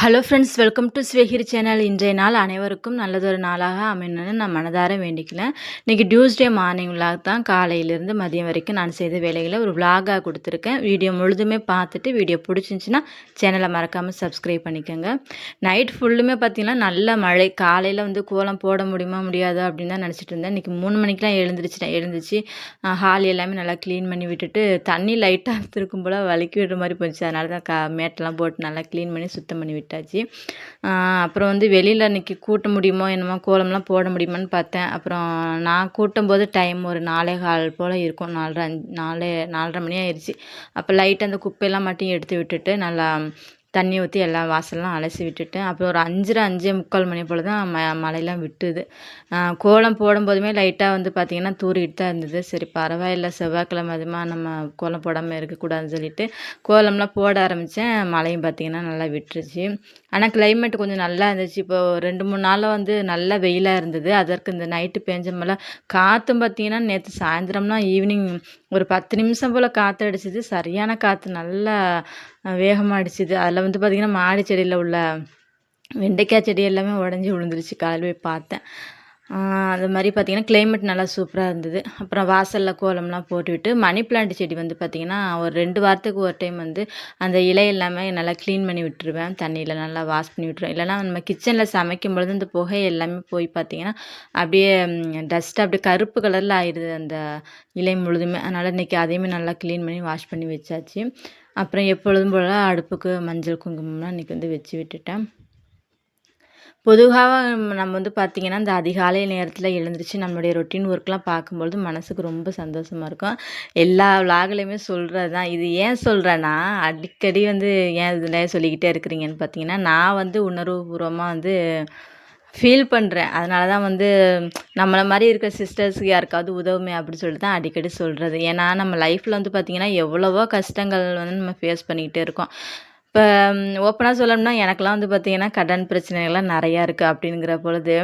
Hello friends welcome to ஸ்வேகிரி channel இன்றைய நாள் அனைவருக்கும் நல்லதொரு நாளாக அமையணும்னு நான் மனதார வேண்டிக்கிறேன். இன்றைக்கி டியூஸ்டே மார்னிங் விலாக் தான் காலையிலேருந்து மதியம் வரைக்கும் நான் செய்த வேலைகளை ஒரு விலாகாக கொடுத்துருக்கேன். வீடியோ முழுதுமே பார்த்துட்டு வீடியோ பிடிச்சிருந்துச்சின்னா சேனலை மறக்காமல் சப்ஸ்கிரைப் பண்ணிக்கோங்க. நைட் ஃபுல்லுமே பார்த்திங்கன்னா நல்ல மழை. காலையில் வந்து கோலம் போட முடியுமா முடியாது அப்படின்னு தான் நினச்சிட்டு இருந்தேன். இன்றைக்கி மூணு மணிக்கெலாம் எழுந்திரிச்சிட்டேன். எழுந்திரிச்சு ஹால் எல்லாமே நல்லா க்ளீன் பண்ணி விட்டுட்டு தண்ணி லைட்டாக திருக்கும் போல் வலிக்கி விடுற மாதிரி போச்சு. அதனால தான் கா மேட்டெல்லாம் போட்டு நல்லா க்ளீன் பண்ணி சுத்தம் பண்ணி விட்டு விட்டாச்சு அப்புறம் வந்து வெளியில் அன்றைக்கி கூட்ட முடியுமோ என்னமோ கோலம்லாம் போட முடியுமான்னு பார்த்தேன். அப்புறம் நான் கூட்டும்போது டைம் ஒரு நாலே கால் போல் இருக்கும். நாலரை அஞ்சு நாலு நாலரை மணி ஆயிடுச்சு அப்போ லைட்டாக அந்த குப்பையெல்லாம் மட்டும் எடுத்து விட்டுட்டு நல்லா தண்ணி ஊற்றி எல்லா வாசல்லாம் அலசி விட்டுட்டு அப்புறம் ஒரு அஞ்சரை அஞ்சே முக்கால் மணி போல் தான் ம மழையெல்லாம் விட்டுது. கோலம் போடும்போதுமே லைட்டாக வந்து பார்த்திங்கன்னா தூரிக்கிட்டு தான் இருந்தது. சரி பரவாயில்ல செவ்வாய்க்கிழமை அதுமா நம்ம கோலம் போடாமல் இருக்கக்கூடாதுன்னு சொல்லிட்டு கோலம்லாம் போட ஆரம்பித்தேன் மழையும் பார்த்திங்கன்னா நல்லா விட்டுருச்சு. ஆனால் கிளைமேட் கொஞ்சம் நல்லா இருந்துச்சு. இப்போ ரெண்டு மூணு நாளாக வந்து நல்லா வெயிலாக இருந்தது. அதற்கு இந்த நைட்டு பெஞ்ச மழை காற்றும் பார்த்திங்கன்னா நேற்று சாயந்தரம்னா ஈவினிங் ஒரு பத்து நிமிஷம் போல் காற்று அடிச்சிது சரியான காற்று நல்லா வேகமாக அடிச்சுது. அதில் வந்து பார்த்திங்கன்னா மாடி செடியில் உள்ள வெண்டைக்காய் செடி எல்லாமே உடஞ்சி விழுந்துருச்சு. காலையில் போய் பார்த்தேன். அது மாதிரி பார்த்திங்கன்னா கிளைமேட் நல்லா சூப்பராக இருந்தது. அப்புறம் வாசலில் கோலம்லாம் போட்டுவிட்டு மணி பிளான்ட் செடி வந்து பார்த்திங்கன்னா ஒரு ரெண்டு வாரத்துக்கு ஒரு டைம் வந்து அந்த இலை எல்லாமே நல்லா க்ளீன் பண்ணி விட்டுருவேன். தண்ணியில் நல்லா வாஷ் பண்ணி விட்டுருவேன். இல்லைனா நம்ம கிச்சனில் சமைக்கும் பொழுது இந்த புகை எல்லாமே போய் பார்த்திங்கன்னா அப்படியே டஸ்ட் அப்படியே கருப்பு கலரில் ஆயிடுது அந்த இலை முழுதுமே. அதனால் இன்றைக்கி அதையுமே நல்லா க்ளீன் பண்ணி வாஷ் பண்ணி வச்சாச்சு. அப்புறம் எப்பொழுதும் போல் அடுப்புக்கு மஞ்சள் குங்குமம்லாம் இன்றைக்கி வந்து வச்சு விட்டுட்டேன். பொதுவாக நம்ம வந்து பார்த்திங்கன்னா இந்த அதிகாலை நேரத்தில் எழுந்திரிச்சு நம்மளுடைய ரொட்டீன் ஒர்க்லாம் பார்க்கும்பொழுது மனதுக்கு ரொம்ப சந்தோஷமாக இருக்கும். எல்லா விளாகுலையுமே சொல்கிறது தான் இது ஏன் சொல்கிறேன்னா அடிக்கடி வந்து ஏன் இதில் சொல்லிக்கிட்டே இருக்கிறீங்கன்னு பார்த்தீங்கன்னா நான் வந்து உணர்வுபூர்வமாக வந்து ஃபீல் பண்ணுறேன் அதனால தான் வந்து நம்மளை மாதிரி இருக்கிற சிஸ்டர்ஸுக்கு யாருக்காவது உதவுமே அப்படின்னு சொல்லிட்டு தான் அடிக்கடி சொல்கிறது ஏன்னா நம்ம லைஃப்பில் வந்து பார்த்திங்கன்னா எவ்வளவோ கஷ்டங்கள் வந்து நம்ம ஃபேஸ் பண்ணிக்கிட்டே இருக்கோம். இப்போ ஓப்பனாக சொல்லணும்னா எனக்கெலாம் வந்து பார்த்திங்கன்னா கடன் பிரச்சனைகள்லாம் நிறையா இருக்குது அப்படிங்கிற பொழுது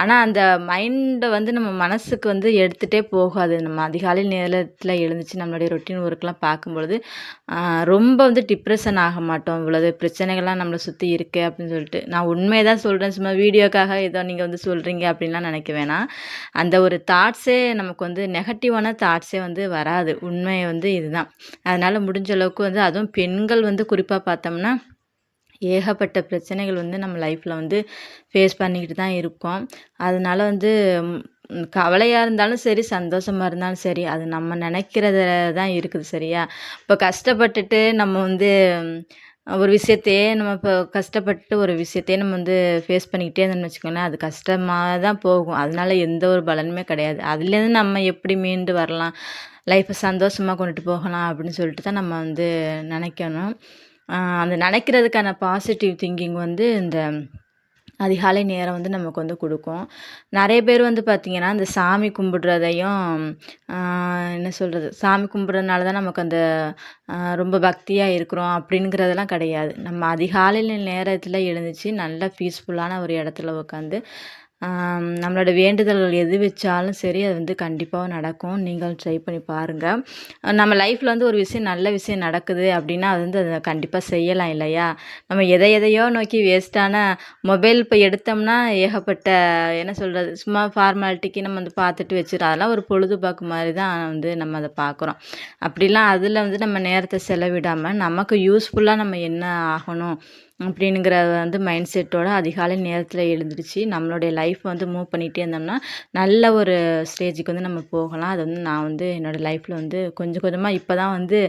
ஆனால் அந்த மைண்டை வந்து நம்ம மனசுக்கு வந்து எடுத்துகிட்டே போகாது. நம்ம அதிகாலை நேரத்தில் எழுந்துச்சு நம்மளுடைய ரொட்டீன் ஒர்க்லாம் பார்க்கும்பொழுது ரொம்ப வந்து டிப்ரெஷன் ஆக மாட்டோம். இவ்வளவு பிரச்சனைகள்லாம் நம்மளை சுற்றி இருக்குது அப்படின்னு சொல்லிட்டு. நான் உண்மையை தான் சொல்கிறேன் சும்மா வீடியோக்காக ஏதோ நீங்கள் வந்து சொல்கிறீங்க அப்படின்லாம் நினைக்க வேணாம். அந்த ஒரு தாட்ஸே நமக்கு வந்து நெகட்டிவான தாட்ஸே வந்து வராது. உண்மையை வந்து இதுதான். அதனால் முடிஞ்ச அளவுக்கு வந்து அதுவும் பெண்கள் வந்து குறிப்பாக பார்த்தா பார்த்தோம்னா ஏகப்பட்ட பிரச்சனைகள் வந்து நம்ம லைஃப்பில் வந்து ஃபேஸ் பண்ணிக்கிட்டு தான் இருக்கோம். அதனால் வந்து கவலையாக இருந்தாலும் சரி சந்தோஷமாக இருந்தாலும் சரி அது நம்ம நினைக்கிறத தான் இருக்குது சரியா? இப்போ கஷ்டப்பட்டுட்டு நம்ம வந்து ஒரு விஷயத்தையே நம்ம இப்போ கஷ்டப்பட்டு ஒரு விஷயத்தையே நம்ம வந்து ஃபேஸ் பண்ணிக்கிட்டே இருந்தோம்னு வச்சுக்கோங்களேன் அது கஷ்டமாக தான் போகும். அதனால எந்த ஒரு பலனுமே கிடையாது. அதுலேருந்து நம்ம எப்படி மீண்டு வரலாம்? லைஃப்பை சந்தோஷமாக கொண்டுட்டு போகலாம் அப்படின்னு சொல்லிட்டு தான் நம்ம வந்து நினைக்கணும். அந்த நினைக்கிறதுக்கான பாசிட்டிவ் திங்கிங் வந்து இந்த அதிகாலை நேரம் வந்து நமக்கு வந்து கொடுக்கும். நிறைய பேர் வந்து பார்த்திங்கன்னா இந்த சாமி கும்பிடுறதையும் என்ன சொல்கிறது சாமி கும்பிட்றதுனால தான் நமக்கு அந்த ரொம்ப பக்தியாக இருக்கிறோம் அப்படிங்கிறதெல்லாம் கிடையாது. நம்ம அதிகாலையில் நேரத்தில் எழுந்துச்சு நல்ல பீஸ்ஃபுல்லான ஒரு இடத்துல உட்காந்து நம்மளோட வேண்டுதல்கள் எது வச்சாலும் சரி அது வந்து கண்டிப்பாக நடக்கும். நீங்கள் ட்ரை பண்ணி பாருங்கள் நம்ம லைஃப்பில் வந்து ஒரு விஷயம் நல்ல விஷயம் நடக்குது அப்படின்னா அது வந்து அதை கண்டிப்பாக செய்யலாம் இல்லையா? நம்ம எதை எதையோ நோக்கி வேஸ்ட்டான மொபைல் இப்போ எடுத்தோம்னா ஏகப்பட்ட என்ன சொல்கிறது சும்மா ஃபார்மாலிட்டிக்கு நம்ம வந்து பார்த்துட்டு வச்சுருவோம் அதெல்லாம் ஒரு பொழுதுபோக்கு மாதிரி தான் வந்து நம்ம அதை பார்க்குறோம். அப்படிலாம் அதில் வந்து நம்ம நேரத்தை செலவிடாமல் நமக்கு யூஸ்ஃபுல்லாக நம்ம என்ன ஆகணும் அப்படிங்கிற வந்து மைண்ட் செட்டோட அதிகாலை நேரத்தில் எழுந்துருச்சு நம்மளுடைய லைஃப் வந்து மூவ் பண்ணிகிட்டே இருந்தோம்னா நல்ல ஒரு ஸ்டேஜுக்கு வந்து நம்ம போகலாம். அது வந்து நான் வந்து என்னோடய லைஃப்பில் வந்து கொஞ்சம் கொஞ்சமாக இப்போ தான் வந்து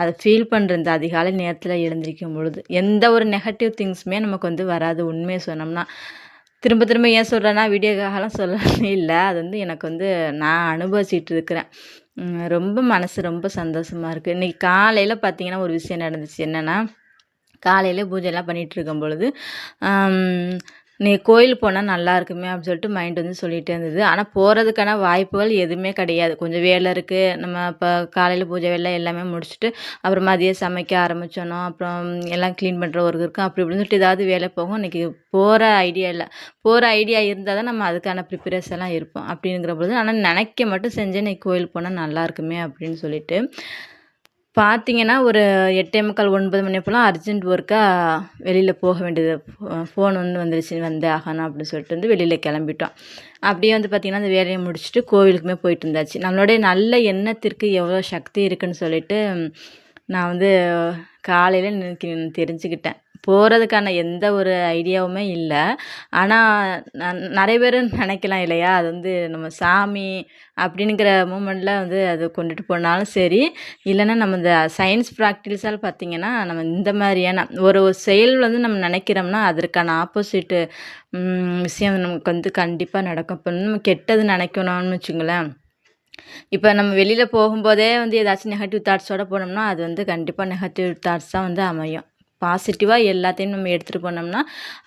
அதை ஃபீல் பண்ணுற இந்த அதிகாலை நேரத்தில் எழுந்திரிக்கும் பொழுது எந்த ஒரு நெகட்டிவ் திங்ஸுமே நமக்கு வந்து வராது. உண்மையை சொன்னோம்னா திரும்ப திரும்ப ஏன் சொல்கிறேன்னா வீடியோக்காகலாம் சொல்லவே இல்லை. அது வந்து எனக்கு வந்து நான் அனுபவிச்சிட்டு இருக்கிறேன். ரொம்ப மனசு ரொம்ப சந்தோஷமாக இருக்குது இன்றைக்கி காலையில் பார்த்தீங்கன்னா ஒரு விஷயம் நடந்துச்சு. என்னென்னா காலையில் பூஜைலாம் பண்ணிகிட்டு இருக்கும் பொழுது நீ கோயில் போனால் நல்லா இருக்குமே அப்படின்னு சொல்லிட்டு மைண்ட் வந்து சொல்லிகிட்டே இருந்தது. ஆனால் போகிறதுக்கான வாய்ப்புகள் எதுவுமே கிடையாது. கொஞ்சம் வேலை இருக்குது நம்ம இப்போ காலையில் பூஜை வேலை எல்லாமே முடிச்சுட்டு அப்புறம் மதியம் சமைக்க ஆரம்பித்தோனோ அப்புறம் எல்லாம் க்ளீன் பண்ணுற ஒரு இருக்கும் அப்படி இப்படின்னு சொல்லிட்டு ஏதாவது வேலை போகும். இன்றைக்கி போகிற ஐடியா இல்லை. போகிற ஐடியா இருந்தால் தான் நம்ம அதுக்கான ப்ரிப்பரேஷன்லாம் இருப்போம். அப்படிங்கிற பொழுது ஆனால் நினைக்க மட்டும் செஞ்சேன். இன்றைக்கி கோயில் போனால் நல்லா இருக்குமே அப்படின்னு சொல்லிட்டு. பார்த்தீங்கன்னா ஒரு எட்டே முக்கால் ஒன்பது மணி போல் அர்ஜென்ட் ஒர்க்காக வெளியில் போக வேண்டியது. ஃபோன் வந்து வந்துருச்சு வந்தே ஆகணும் அப்படின்னு சொல்லிட்டு வந்து வெளியில் கிளம்பிட்டோம். அப்படியே வந்து பார்த்திங்கன்னா அந்த வேலையை முடிச்சுட்டு கோவிலுக்குமே போயிட்டு இருந்தாச்சு. நம்மளுடைய நல்ல எண்ணத்திற்கு எவ்வளோ சக்தி இருக்குதுன்னு சொல்லிட்டு நான் வந்து காலையில் எனக்கு தெரிஞ்சுக்கிட்டேன். போகிறதுக்கான எந்த ஒரு ஐடியாவுமே இல்லை. ஆனால் நிறைய பேர் நினைக்கலாம் இல்லையா? அது வந்து நம்ம சாமி அப்படிங்கிற மூமெண்ட்டில் வந்து அது கொண்டுட்டு போனாலும் சரி இல்லைன்னா நம்ம இந்த சயின்ஸ் ப்ராக்டிஸால் பார்த்திங்கன்னா நம்ம இந்த மாதிரியான ஒரு ஒரு செயல் வந்து நம்ம நினைக்கிறோம்னா அதற்கான ஆப்போசிட்டு விஷயம் நமக்கு வந்து கண்டிப்பாக நடக்கும். இப்போ நம்ம கெட்டது நினைக்கணும்னு வச்சுங்களேன். இப்போ நம்ம வெளியில் போகும்போதே வந்து ஏதாச்சும் நெகட்டிவ் தாட்ஸோடு போனோம்னா அது வந்து கண்டிப்பாக நெகட்டிவ் தாட்ஸ் தான் வந்து அமையும். பாசிட்டிவாக எல்லாத்தையும் நம்ம எடுத்துகிட்டு போனோம்னா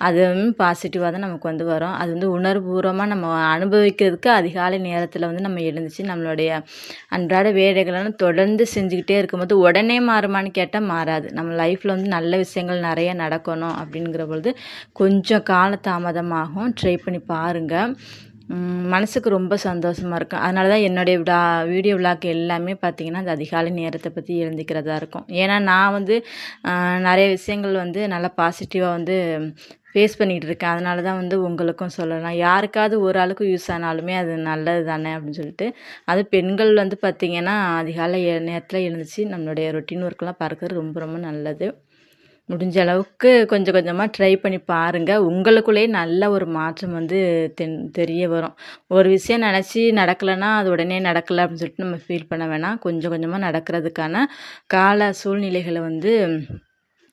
அதுவும் பாசிட்டிவாக தான் நமக்கு வந்து வரும். அது வந்து உணர்வுபூர்வமாக நம்ம அனுபவிக்கிறதுக்கு அதிகாலை நேரத்தில் வந்து நம்ம எழுந்துச்சு நம்மளுடைய அன்றாட வேலைகளெல்லாம் தொடர்ந்து செஞ்சுக்கிட்டே இருக்கும்போது உடனே மாறுமான்னு கேட்டால் மாறாது. நம்ம லைஃப்பில் வந்து நல்ல விஷயங்கள் நிறைய நடக்கணும் அப்படிங்கிற பொழுது கொஞ்சம் கால தாமதமாகும் ட்ரை பண்ணி பாருங்கள் மனதுக்கு ரொம்ப சந்தோஷமாக இருக்கும் அதனால தான் என்னுடைய விடா வீடியோ விளாக் எல்லாமே பார்த்திங்கன்னா அந்த அதிகாலை நேரத்தை பற்றி எழுந்திக்கிறதா இருக்கும். ஏன்னா நான் வந்து நிறைய விஷயங்கள் வந்து நல்லா பாசிட்டிவாக வந்து ஃபேஸ் பண்ணிகிட்டு இருக்கேன். அதனால தான் வந்து உங்களுக்கும் சொல்லலாம். யாருக்காவது ஒரு ஆளுக்கு யூஸ் ஆனாலுமே அது நல்லது தானே அப்படின்னு சொல்லிட்டு. அது பெண்கள் வந்து பார்த்திங்கன்னா அதிகாலை நேரத்தில் எழுந்துச்சு நம்மளுடைய ரொட்டீன் ஒர்க்கெலாம் பார்க்கறது ரொம்ப ரொம்ப நல்லது. முடிஞ்ச அளவுக்கு கொஞ்சம் கொஞ்சமாக ட்ரை பண்ணி பாருங்கள் உங்களுக்குள்ளேயே நல்ல ஒரு மாற்றம் வந்து தென் தெரிய வரும். ஒரு விஷயம் நினச்சி நடக்கலைன்னா அது உடனே நடக்கலை அப்படின்னு சொல்லிட்டு நம்ம ஃபீல் பண்ண வேணாம். கொஞ்சம் கொஞ்சமாக நடக்கிறதுக்கான கால சூழ்நிலைகளை வந்து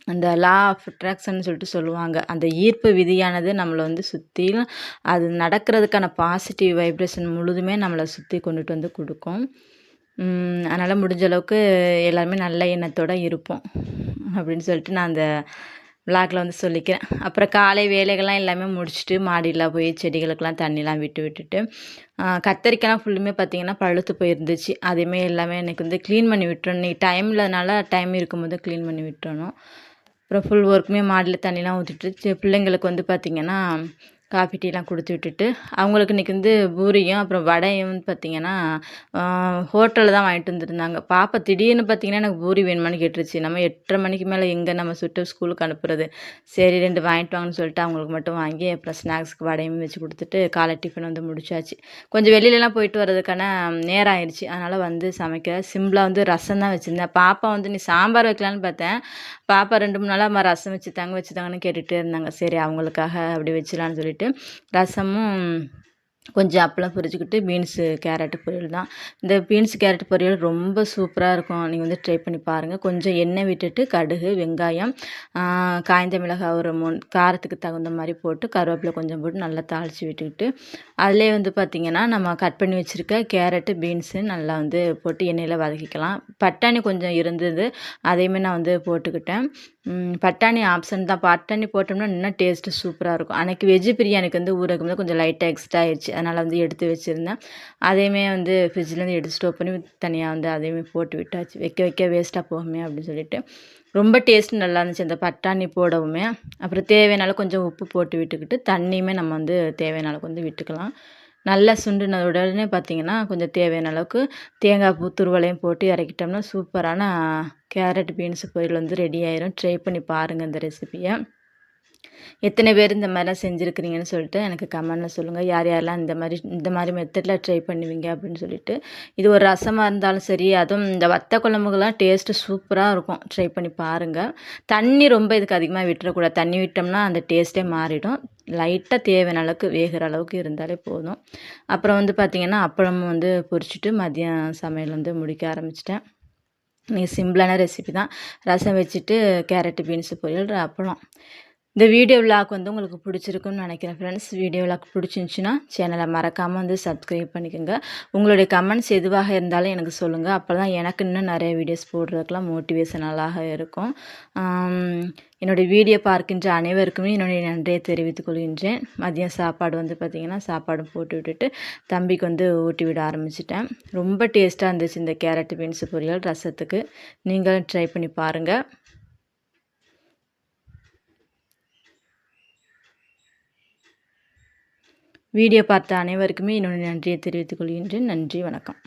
அந்த லா ஆஃப் அட்ராக்ஷன் சொல்லிட்டு சொல்லுவாங்க. அந்த ஈர்ப்பு விதியானது நம்மளை வந்து சுற்றிலும் அது நடக்கிறதுக்கான பாசிட்டிவ் வைப்ரேஷன் முழுதுமே நம்மளை சுற்றி கொண்டுட்டு வந்து கொடுக்கும். அதனால் முடிஞ்ச அளவுக்கு எல்லாருமே நல்ல எண்ணத்தோடு இருப்போம். அப்படின்னு சொல்லிட்டு நான் அந்த விளாக்கில் வந்து சொல்லிக்கிறேன். அப்புறம் காலை வேலைகள்லாம் எல்லாமே முடிச்சுட்டு மாடியில் போய் செடிகளுக்கெல்லாம் தண்ணிலாம் விட்டு விட்டுட்டு கத்தரிக்காய்லாம் ஃபுல்லுமே பார்த்திங்கன்னா பழுத்து போயிருந்துச்சு. அதேமாரி எல்லாமே எனக்கு வந்து க்ளீன் பண்ணி விட்டுறணும். இன்றைக்கி டைம் இல்லாதனால டைம் இருக்கும்போது க்ளீன் பண்ணி விட்டுறணும். அப்புறம் ஃபுல் ஒர்க்குமே மாடியில் தண்ணிலாம் ஊற்றிட்டு பிள்ளைங்களுக்கு வந்து பார்த்திங்கன்னா காஃபி டீலாம் கொடுத்து விட்டுட்டு அவங்களுக்கு இன்றைக்கி வந்து பூரியும் அப்புறம் வடையும் வந்து பார்த்திங்கன்னா ஹோட்டலில் தான் வாங்கிட்டு வந்துருந்தாங்க. பாப்பா திடீர்னு பார்த்திங்கன்னா எனக்கு பூரி வேணுமான்னு கேட்டுருச்சு. நம்ம எட்டரை மணிக்கு மேலே எங்கே நம்ம சுட்டு ஸ்கூலுக்கு அனுப்புறது? சரி ரெண்டு வாங்கிட்டு வாங்கன்னு சொல்லிட்டு அவங்களுக்கு மட்டும் வாங்கி அப்புறம் ஸ்நாக்ஸ்க்கு வடையும் வச்சு கொடுத்துட்டு காலை டிஃபன் வந்து முடிச்சாச்சு. கொஞ்சம் வெளியிலலாம் போயிட்டு வர்றதுக்கான நேரம் ஆயிடுச்சு அதனால் வந்து சமைக்க சிம்பிளாக வந்து ரசம் தான் வச்சுருந்தேன். பாப்பா வந்து நீ சாம்பார் வைக்கலான்னு பார்த்தேன் பாப்பா ரெண்டு மூணு நாளாக ரசம் வச்சு தங்க வச்சு தாங்கன்னு கேட்டுகிட்டே இருந்தாங்க. சரி அவங்களுக்காக அப்படி வச்சிடலான்னு சொல்லிட்டு ரசமும் கொஞ்சம் அப்பளம் பொரிச்சுக்கிட்டு பீன்ஸு கேரட்டு பொரியல் தான். இந்த பீன்ஸ் கேரட் பொரியல் ரொம்ப சூப்பராக இருக்கும். நீங்கள் வந்து ட்ரை பண்ணி பாருங்கள் கொஞ்சம் எண்ணெய் விட்டுட்டு கடுகு வெங்காயம் காய்ந்த மிளகாய் ஒரு மூணு காரத்துக்கு தகுந்த மாதிரி போட்டு கருவேப்பிலை கொஞ்சம் போட்டு நல்லா தாளித்து விட்டுக்கிட்டு அதிலே வந்து பார்த்திங்கன்னா நம்ம கட் பண்ணி வச்சுருக்க கேரட்டு பீன்ஸு நல்லா வந்து போட்டு எண்ணெயில் வதக்கிக்கலாம். பட்டாணி கொஞ்சம் இருந்தது அதையுமே நான் வந்து போட்டுக்கிட்டேன். பட்டாணி ஆப்ஷன் தான். பட்டாணி போட்டோம்னா இன்னும் டேஸ்ட்டு சூப்பராக இருக்கும். அன்றைக்கி வெஜ் பிரியாணிக்கு வந்து ஊறக்கும் கொஞ்சம் லைட்டாக எக்ஸ்ட்ரா ஆயிடுச்சு அதனால் வந்து எடுத்து வச்சுருந்தேன். அதையுமே வந்து ஃப்ரிட்ஜ்லேருந்து எடுத்து ஸ்டோர் பண்ணி தனியாக வந்து அதையுமே போட்டு விட்டாச்சு. வைக்க வைக்க வேஸ்ட்டாக போகுமே அப்படின்னு சொல்லிட்டு. ரொம்ப டேஸ்ட் நல்லா இருந்துச்சு அந்த பட்டாணி போடவுமே. அப்புறம் தேவையான கொஞ்சம் உப்பு போட்டு விட்டுக்கிட்டு தண்ணியுமே நம்ம வந்து தேவையான அளவுக்கு வந்து விட்டுக்கலாம். நல்லா சுண்டுன உடனே பார்த்திங்கன்னா கொஞ்சம் தேவையான அளவுக்கு தேங்காய் பூ துருவலையும் போட்டு இறக்கிட்டோம்னா சூப்பரான கேரட் பீன்ஸ் பொரியல் வந்து ரெடி ஆயிரும். ட்ரை பண்ணி பாருங்கள் இந்த ரெசிபியை எத்தனை பேர் இந்த மாதிரிலாம் செஞ்சுருக்கிறீங்கன்னு சொல்லிட்டு எனக்கு கமெண்டில் சொல்லுங்கள் யார் யாரெல்லாம் இந்த மாதிரி இந்த மாதிரி மெத்தடில் ட்ரை பண்ணுவீங்க அப்படின்னு சொல்லிட்டு. இது ஒரு ரசமாக இருந்தாலும் சரி அதுவும் இந்த வத்த குழம்புகள்லாம் டேஸ்ட்டு சூப்பராக இருக்கும். ட்ரை பண்ணி பாருங்கள் தண்ணி ரொம்ப இதுக்கு அதிகமாக விட்டுறக்கூடாது. தண்ணி விட்டோம்னா அந்த டேஸ்ட்டே மாறிடும். லைட்டாக தேவையான அளவுக்கு வேகிற அளவுக்கு இருந்தாலே போதும். அப்புறம் வந்து பார்த்திங்கன்னா அப்பளமும் வந்து பொரிச்சிட்டு மதியம் சமையல் வந்து முடிக்க ஆரம்பிச்சிட்டேன். நீங்கள் சிம்பிளான ரெசிபி தான். ரசம் வச்சுட்டு கேரட்டு பீன்ஸு பொரியல் அப்பளம். இந்த வீடியோ விளாக் வந்து உங்களுக்கு பிடிச்சிருக்குன்னு நினைக்கிறேன் ஃப்ரெண்ட்ஸ் வீடியோ விளாக் பிடிச்சிருந்துச்சின்னா சேனலை மறக்காமல் வந்து சப்ஸ்கிரைப் பண்ணிக்கோங்க. உங்களுடைய கமெண்ட்ஸ் எதுவாக இருந்தாலும் எனக்கு சொல்லுங்கள் அப்போ தான் எனக்கு இன்னும் நிறைய வீடியோஸ் போடுறதுக்கெலாம் மோட்டிவேஷனலாக இருக்கும். என்னுடைய வீடியோ பார்க்கின்ற அனைவருக்குமே என்னுடைய நன்றியை தெரிவித்துக் கொள்கின்றேன். மதியம் சாப்பாடு வந்து பார்த்திங்கன்னா சாப்பாடும் போட்டு விட்டுட்டு தம்பிக்கு வந்து ஊட்டி விட ஆரம்பிச்சிட்டேன். ரொம்ப டேஸ்ட்டாக இருந்துச்சு இந்த கேரட் பீன்ஸ் பொரியல் ரசத்துக்கு. நீங்களும் ட்ரை பண்ணி பாருங்கள் வீடியோ பார்த்த அனைவருக்குமே என்னுடைய நன்றியை தெரிவித்துக் கொள்கின்றேன். நன்றி வணக்கம்.